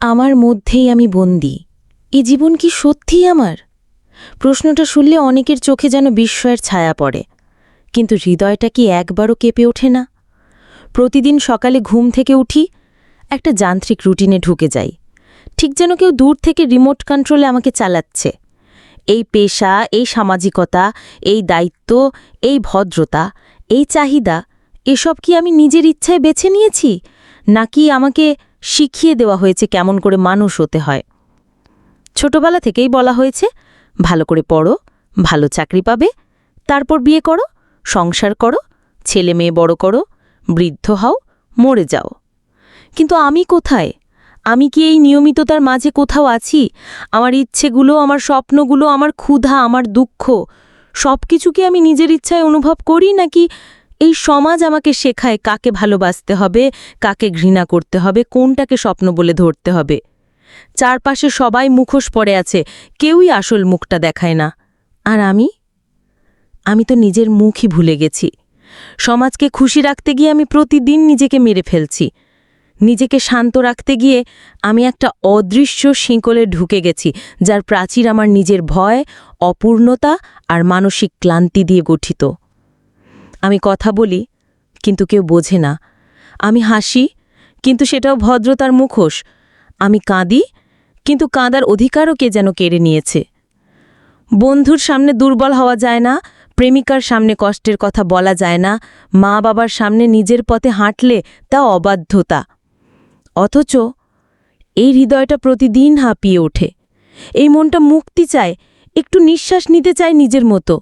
আমার মধ্যেই আমি বন্দি। এ জীবন কি সত্যিই আমার? প্রশ্নটা শুনলে অনেকের চোখে যেন বিস্ময়ের ছায়া পড়ে। কিন্তু হৃদয়টা কি একবারও কেঁপে ওঠে না? প্রতিদিন সকালে ঘুম থেকে উঠি, একটা যান্ত্রিক রুটিনে ঢুকে যাই। ঠিক যেন কেউ দূর থেকে রিমোট কন্ট্রোলে আমাকে চালাচ্ছে। এই পেশা, এই সামাজিকতা, এই দায়িত্ব, এই ভদ্রতা, এই চাহিদা, এসব কি আমি নিজের ইচ্ছায় বেছে নিয়েছি? নাকি আমাকে শিখিয়ে দেওয়া হয়েছে কেমন করে মানুষ হতে হয়। ছোটবেলা থেকেই বলা হয়েছে, ভালো করে পড়ো, ভালো চাকরি পাবে, তারপর বিয়ে করো, সংসার করো, ছেলে মেয়ে বড় করো, বৃদ্ধ হও, মরে যাও। কিন্তু আমি কোথায়? আমি কি এই নিয়মিততার মাঝে কোথাও আছি? আমার ইচ্ছেগুলো, আমার স্বপ্নগুলো, আমার ক্ষুধা, আমার দুঃখ সব কিছু কি আমি নিজের ইচ্ছায় অনুভব করি নাকি এই সমাজ আমাকে শেখায় কাকে ভালোবাসতে হবে, কাকে ঘৃণা করতে হবে, কোনটাকে স্বপ্ন বলে ধরতে হবে। চারপাশে সবাই মুখোশ পড়ে আছে, কেউই আসল মুখটা দেখায় না। আর আমি? আমি তো নিজের মুখই ভুলে গেছি। সমাজকে খুশি রাখতে গিয়ে আমি প্রতিদিন নিজেকে মেরে ফেলছি। নিজেকে শান্ত রাখতে গিয়ে আমি একটা অদৃশ্য শিঙ্কলে ঢুকে গেছি, যার প্রাচীর আমার নিজের ভয়, অপূর্ণতা আর মানসিক ক্লান্তি দিয়ে গঠিত। আমি কথা বলি, কিন্তু কেউ বোঝে না। আমি হাসি, কিন্তু সেটাও ভদ্রতার মুখোশ। আমি কাঁদি, কিন্তু কাঁদার অধিকারও কে যেন কেড়ে নিয়েছে। বন্ধুর সামনে দুর্বল হওয়া যায় না, প্রেমিকার সামনে কষ্টের কথা বলা যায় না মা বাবার সামনে নিজের পথে হাঁটলে তা অবাধ্যতা। অথচ এই হৃদয়টা প্রতিদিন হাঁপিয়ে ওঠে। এই মনটা মুক্তি চায়, একটু নিঃশ্বাস নিতে চায় নিজের মতো।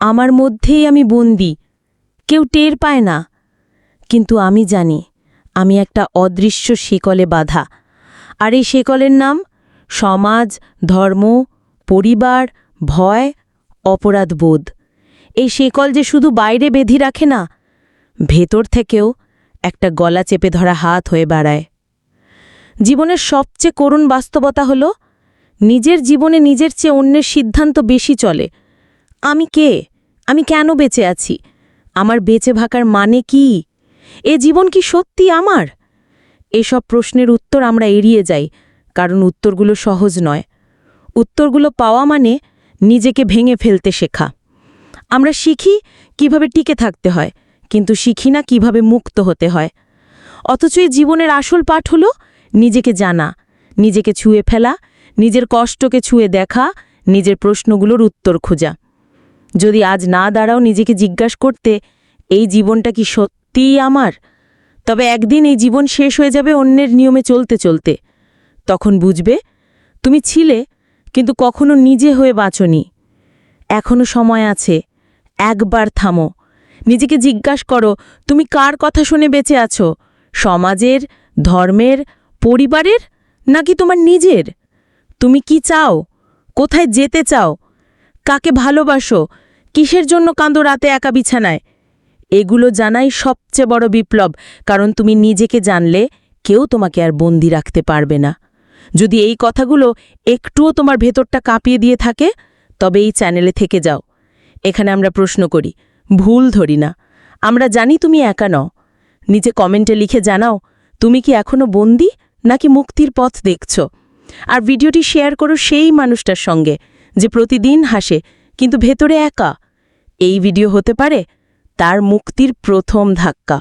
আমার মধ্যেই আমি বন্দি। কেউ টের পায় না। কিন্তু আমি জানি, আমি একটা অদৃশ্য শিকলে বাধা। আর এই শিকলের নাম সমাজ, ধর্ম, পরিবার, ভয়, অপরাধবোধ। এই শিকল যে শুধু বাইরে বেঁধি রাখে না, ভেতর থেকেও একটা গলা চেপে ধরা হাত হয়ে বেড়ায়। জীবনের সবচেয়ে করুণ বাস্তবতা হল, নিজের জীবনে নিজের চেয়ে অন্যের সিদ্ধান্ত বেশি চলে। আমি কে? আমি কেন বেঁচে আছি? আমার বেঁচে ভাকার মানে কি? এ জীবন কি সত্যি আমার? এসব প্রশ্নের উত্তর আমরা এড়িয়ে যাই, কারণ উত্তরগুলো সহজ নয়। উত্তরগুলো পাওয়া মানে নিজেকে ভেঙে ফেলতে শেখা। আমরা শিখি কীভাবে টিকে থাকতে হয়, কিন্তু শিখি না কীভাবে মুক্ত হতে হয়। অথচ এই জীবনের আসল পাঠ হল নিজেকে জানা, নিজেকে ছুঁয়ে ফেলা, নিজের কষ্টকে ছুঁয়ে দেখা, নিজের প্রশ্নগুলোর উত্তর খোঁজা। যদি আজ না দাঁড়াও নিজেকে জিজ্ঞাসা করতে, এই জীবনটা কি সত্যিই আমার? তবে একদিন এই জীবন শেষ হয়ে যাবে অন্যের নিয়মে চলতে চলতে। তখন বুঝবে, তুমি ছিলে, কিন্তু কখনো নিজে হয়ে বাঁচনি। এখনও সময় আছে, একবার থামো। নিজেকে জিজ্ঞাসা করো, তুমি কার কথা শুনে বেঁচে আছো? সমাজের, ধর্মের, পরিবারের, নাকি তোমার নিজের? তুমি কি চাও? কোথায় যেতে চাও? কাকে ভালোবাসো? কিসের জন্য কাঁদো রাতে একা বিছানায়? এগুলো জানাই সবচেয়ে বড় বিপ্লব, কারণ তুমি নিজেকে জানলে কেউ তোমাকে আর বন্দি রাখতে পারবে না। যদি এই কথাগুলো একটুও তোমার ভেতরটা কাঁপিয়ে দিয়ে থাকে, তবে এই চ্যানেলে থেকে যাও। এখানে আমরা প্রশ্ন করি, ভুল ধরি না। আমরা জানি তুমি একা নও। নিচে কমেন্টে লিখে জানাও, তুমি কি এখনও বন্দি নাকি মুক্তির পথ দেখছ? আর ভিডিওটি শেয়ার করো সেই মানুষটার সঙ্গে, যে প্রতিদিন হাসে কিন্তু ভেতরে একা। এই ভিডিও হতে পারে তার মুক্তির প্রথম ধাক্কা।